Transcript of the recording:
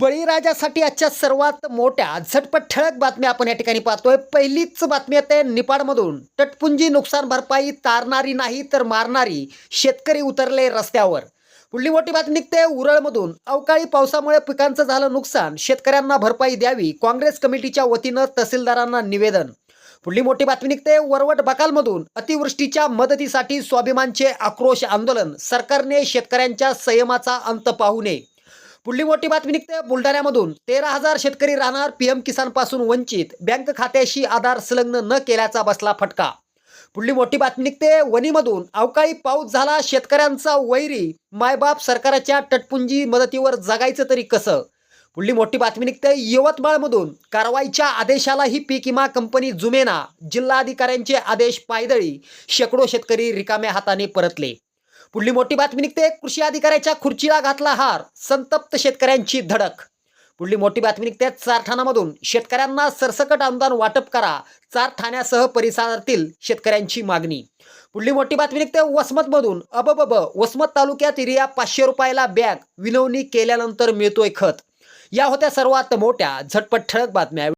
बळीराजासाठी आजच्या सर्वात मोठ्या झटपट ठळक बातम्या आपण या ठिकाणी पाहतोय. पहिलीच बातमी येते निपाडमधून. तटपुंजी नुकसान भरपाई तारणारी नाही तर मारणारी. शेतकरी उतरले रस्त्यावर. पुढली मोठी बातमी निघते उरळमधून. अवकाळी पावसामुळे पिकांचं झालं नुकसान. शेतकऱ्यांना भरपाई द्यावी. काँग्रेस कमिटीच्या वतीनं तहसीलदारांना निवेदन. पुढली मोठी बातमी निघते वरवट बकालमधून. अतिवृष्टीच्या मदतीसाठी स्वाभिमानचे आक्रोश आंदोलन. सरकारने शेतकऱ्यांच्या संयमाचा अंत पाहू नये. पुढली मोठी बातमी निघते बुलढाण्यामधून. तेरा हजार शेतकरी राहणार पीएम किसानपासून वंचित. बँक खात्याशी आधार संलग्न न केल्याचा बसला फटका. पुढली मोठी बातमी निघते वणीमधून. अवकाळी पाऊस झाला शेतकऱ्यांचा वैरी. मायबाप सरकारच्या तटपुंजी मदतीवर जगायचं तरी कसं? पुढली मोठी बातमी निघते यवतमाळमधून. कारवाईच्या आदेशालाही पीक विमा कंपनी जुमेना. जिल्हाधिकाऱ्यांचे आदेश पायदळी. शेकडो शेतकरी रिकाम्या हाताने परतले. पुढली मोठी बातमी निघते. कृषी अधिकाऱ्याच्या खुर्चीला घातला हार. संतप्त शेतकऱ्यांची धडक. पुढली मोठी बातमी निघते चार ठाण्यामधून शेतकऱ्यांना सरसकट अनुदान वाटप करा. चार ठाण्यासह परिसरातील शेतकऱ्यांची मागणी. पुढली मोठी बातमी निघते वसमतमधून. अबबब वसमत तालुक्यात एरिया पाचशे रुपयाला बॅग विनवणी केल्यानंतर मिळतोय खत. या होत्या सर्वात मोठ्या झटपट ठळक बातम्या.